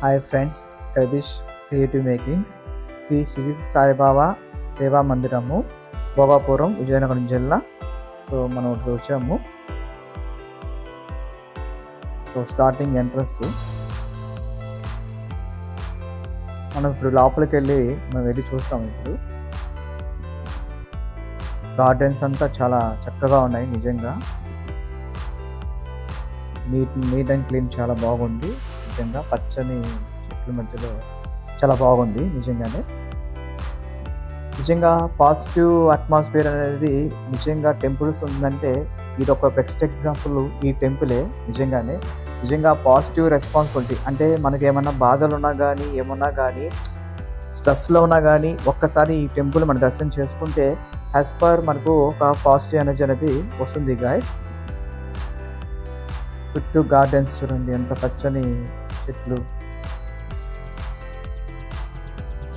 Hi friends Jagadish creative makings Sri Sri Saibaba Seva Mandiramu Bhogapuram Vizianagaram జిల్లా. So మనం ఇప్పుడు వచ్చాము. సో స్టార్టింగ్ ఎంట్రన్స్ మనం ఇప్పుడు లోపలికి వెళ్ళి మనం వెళ్ళి చూస్తాం ఇప్పుడు. గార్డెన్స్ అంతా చాలా చక్కగా ఉన్నాయి నిజంగా. నీట్ నీట్ అండ్ క్లీన్ చాలా బాగుంది. నిజంగా పచ్చని చెట్ల మధ్యలో చాలా బాగుంది నిజంగానే. నిజంగా పాజిటివ్ అట్మాస్ఫియర్ అనేది నిజంగా టెంపుల్స్ ఉందంటే ఇది ఒక బెస్ట్ ఎగ్జాంపుల్ ఈ టెంపులే నిజంగానే. నిజంగా పాజిటివ్ రెస్పాన్సిబిలిటీ అంటే మనకి ఏమన్నా బాధలు ఉన్నా కానీ ఏమన్నా కానీ స్ట్రెస్లో ఉన్నా కానీ ఒక్కసారి ఈ టెంపుల్ మనం దర్శనం చేసుకుంటే యాజ్ పర్ మనకు ఒక పాజిటివ్ ఎనర్జీ అనేది వస్తుంది గాయస్. చుట్టూ గార్డెన్స్ చూడండి ఎంత పచ్చని చెట్లు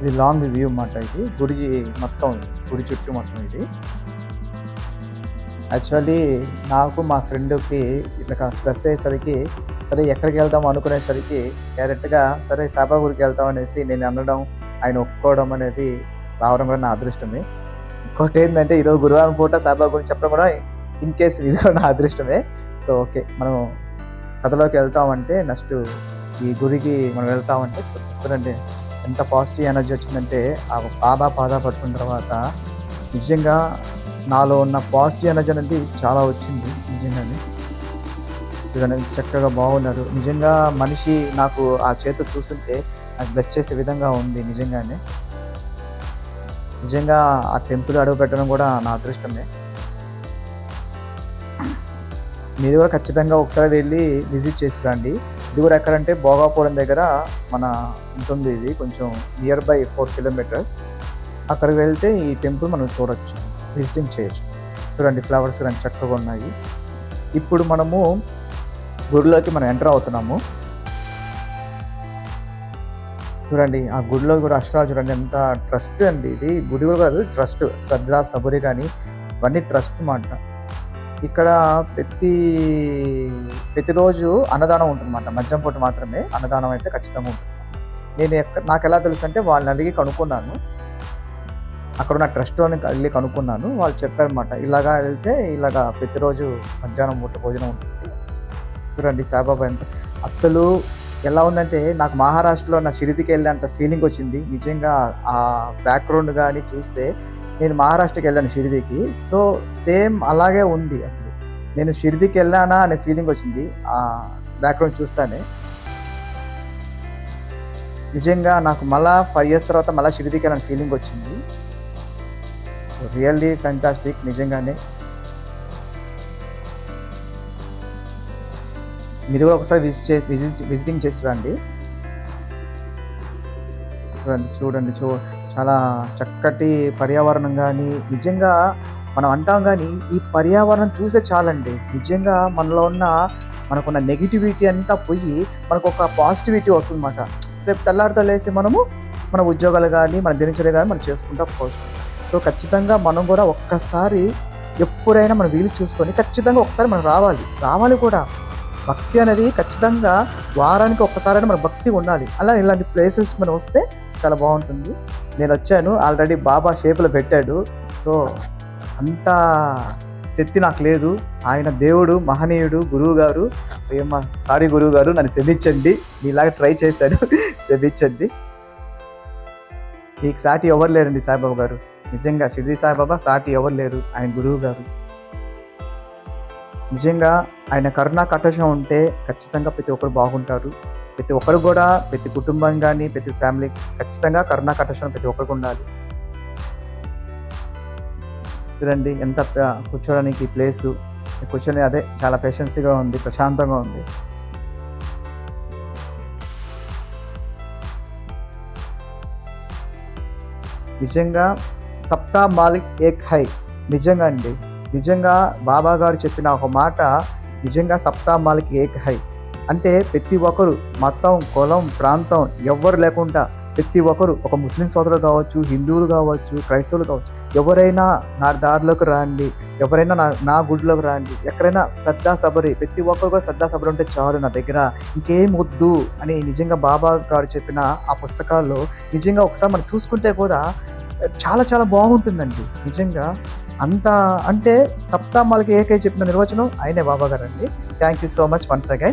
ఇది లాంగ్ వ్యూ అన్నమాట ఇది. గుడి మొత్తం గుడి చుట్టూ మొత్తం ఇది. యాక్చువల్లీ నాకు మా ఫ్రెండ్కి ఇట్లా స్ట్రెస్ అయ్యేసరికి సరే ఎక్కడికి వెళ్దాం అనుకునేసరికి డైరెక్ట్గా సరే సాబాగూరికి వెళ్తాం అనేసి నేను అనడం ఆయన ఒప్పుకోవడం అనేది రావడం కూడా నా అదృష్టమే. ఇంకోటి ఏంటంటే ఈరోజు గురువారం పూట సాబాబు చెప్పడం కూడా ఇన్ కేస్ ఇది కూడా నా అదృష్టమే. So okay. మనం కథలోకి వెళ్తామంటే నెక్స్ట్ ఈ గుడికి మనం వెళ్తామంటే చూడండి ఎంత పాజిటివ్ ఎనర్జీ వచ్చిందంటే ఆ బాబా పాద పట్టుకున్న తర్వాత నిజంగా నాలో ఉన్న పాజిటివ్ ఎనర్జీ అనేది చాలా వచ్చింది నిజంగానే. చూడండి చక్కగా బాగున్నారు. నిజంగా మనిషి నాకు ఆ చేతు చూస్తుంటే నాకు బ్లెస్ చేసే విధంగా ఉంది నిజంగానే. నిజంగా ఆ టెంపుల్ అడుగు పెట్టడం కూడా నా అదృష్టమే. మీరు కూడా ఖచ్చితంగా ఒకసారి వెళ్ళి విజిట్ చేసి రండి. ఇది కూడా ఎక్కడంటే భోగాపురం దగ్గర మన ఉంటుంది ఇది కొంచెం నియర్ బై ఫోర్ కిలోమీటర్స్ అక్కడికి వెళ్తే ఈ టెంపుల్ మనం చూడొచ్చు విజిటింగ్ చేయొచ్చు. చూడండి ఫ్లవర్స్ కానీ చక్కగా ఉన్నాయి. ఇప్పుడు మనము గుడిలోకి మనం ఎంటర్ అవుతున్నాము. చూడండి ఆ గుడిలో కూడా అక్షరాలు చూడండి ఎంత ట్రస్ట్ అండి ఇది. గుడి కూడా కాదు ట్రస్ట్ శ్రద్ధ సబురి కానీ ఇవన్నీ ట్రస్ట్ మాట. ఇక్కడ ప్రతి ప్రతిరోజు అన్నదానం ఉంటుందన్నమాట. మద్యం పూట మాత్రమే అన్నదానం అయితే ఖచ్చితంగా ఉంటుంది నేను నాకు ఎలా తెలుసు అంటే వాళ్ళని అడిగి కనుక్కున్నాను. అక్కడ ఉన్న ట్రస్ట్లోని వెళ్ళి కనుక్కున్నాను. వాళ్ళు చెప్పారన్నమాట ఇలాగా వెళ్తే ఇలాగా ప్రతిరోజు మధ్యాహ్నం పూట భోజనం ఉంటుంది. చూడండి సాయిబాబా ఎంత అస్సలు ఎలా ఉందంటే నాకు మహారాష్ట్రలో నా షిరిదికి వెళ్ళేంత ఫీలింగ్ వచ్చింది. నిజంగా ఆ బ్యాక్గ్రౌండ్ కానీ చూస్తే నేను మహారాష్ట్రకి వెళ్ళాను షిరిదికి సో సేమ్ అలాగే ఉంది అసలు. నేను షిర్దికి వెళ్ళానా అనే ఫీలింగ్ వచ్చింది. ఆ బ్యాక్గ్రౌండ్ చూస్తానే. నిజంగా నాకు మళ్ళా ఫైవ్ ఇయర్స్ తర్వాత మళ్ళీ షిర్దికి వెళ్ళిన ఫీలింగ్ వచ్చింది. సో రియల్లీ ఫ్యాంటాస్టిక్ నిజంగానే. మీరు కూడా ఒకసారి విజిట్ విజిట్ విజిటింగ్ చేసి రండి. చూడండి చూడండి చూ చాలా చక్కటి పర్యావరణం కానీ నిజంగా మనం అంటాం కానీ ఈ పర్యావరణం చూస్తే చాలండి. నిజంగా మనలో ఉన్న మనకున్న నెగిటివిటీ అంతా పోయి మనకు ఒక పాజిటివిటీ వస్తుందన్నమాట. రేపు తెల్లారితో లేసి మనము మన ఉద్యోగాలు కానీ మన దినచర్య కానీ మనం చేసుకుంటా పోవచ్చు. సో ఖచ్చితంగా మనం కూడా ఒక్కసారి ఎప్పుడైనా మనం వీలు చూసుకొని ఖచ్చితంగా ఒకసారి మనం రావాలి. రావాలి కూడా. భక్తి అనేది ఖచ్చితంగా వారానికి ఒక్కసారైనా మన భక్తి ఉండాలి. అలా ఇలాంటి ప్లేసెస్ మనం వస్తే చాలా బాగుంటుంది. నేను వచ్చాను. ఆల్రెడీ బాబా షేపులో పెట్టాడు. సో అంత శక్తి నాకు లేదు. ఆయన దేవుడు మహనీయుడు గురువు గారు ఏమా సారీ గురువు గారు నన్ను శమించండి మీలాగా ట్రై చేశాను. శమించండి మీకు సాటి ఎవరు లేరండి సాయిబాబా గారు? నిజంగా షిర్డి సాయిబాబా సాటి ఎవరు లేరు? ఆయన గురువు గారు నిజంగా ఆయన కరుణ కటాక్షం ఉంటే ఖచ్చితంగా ప్రతి ఒక్కరు బాగుంటారు. ప్రతి ఒక్కరు కూడా ప్రతి కుటుంబం కానీ ప్రతి ఫ్యామిలీ ఖచ్చితంగా కరుణ కటాక్షం ప్రతి ఒక్కరికి ఉండాలి. చూడండి ఎంత కూర్చోడానికి ప్లేస్. కూర్చొని అదే చాలా పేషెన్సీగా ఉంది ప్రశాంతంగా ఉంది. నిజంగా సప్తా మాలిక్ ఏక్ హై. నిజంగా అండి. నిజంగా బాబా గారు చెప్పిన ఒక మాట నిజంగా సప్తామాలకి ఏక్ హై అంటే ప్రతి ఒక్కరు మతం కులం ప్రాంతం ఎవ్వరు లేకుండా ప్రతి ఒక్కరు ఒక ముస్లిం సోదరులు కావచ్చు హిందువులు కావచ్చు క్రైస్తవులు కావచ్చు ఎవరైనా నా దారిలోకి రండి ఎవరైనా నా నా గుడిలోకి రండి ఎక్కడైనా శ్రద్ధా సబరి ప్రతి ఒక్కరు కూడా శ్రద్ధా సబరి ఉంటే చాలు నా దగ్గర. ఇంకేం వద్దు అని నిజంగా బాబా గారు చెప్పిన ఆ పుస్తకాల్లో నిజంగా ఒకసారి మనం చూసుకుంటే కూడా చాలా చాలా బాగుంటుందండి. నిజంగా అంత అంటే సప్తామాలకి ఏకై చెప్పిన నిర్వచనం ఆయనే బాబా గారు అండి thank you so much once again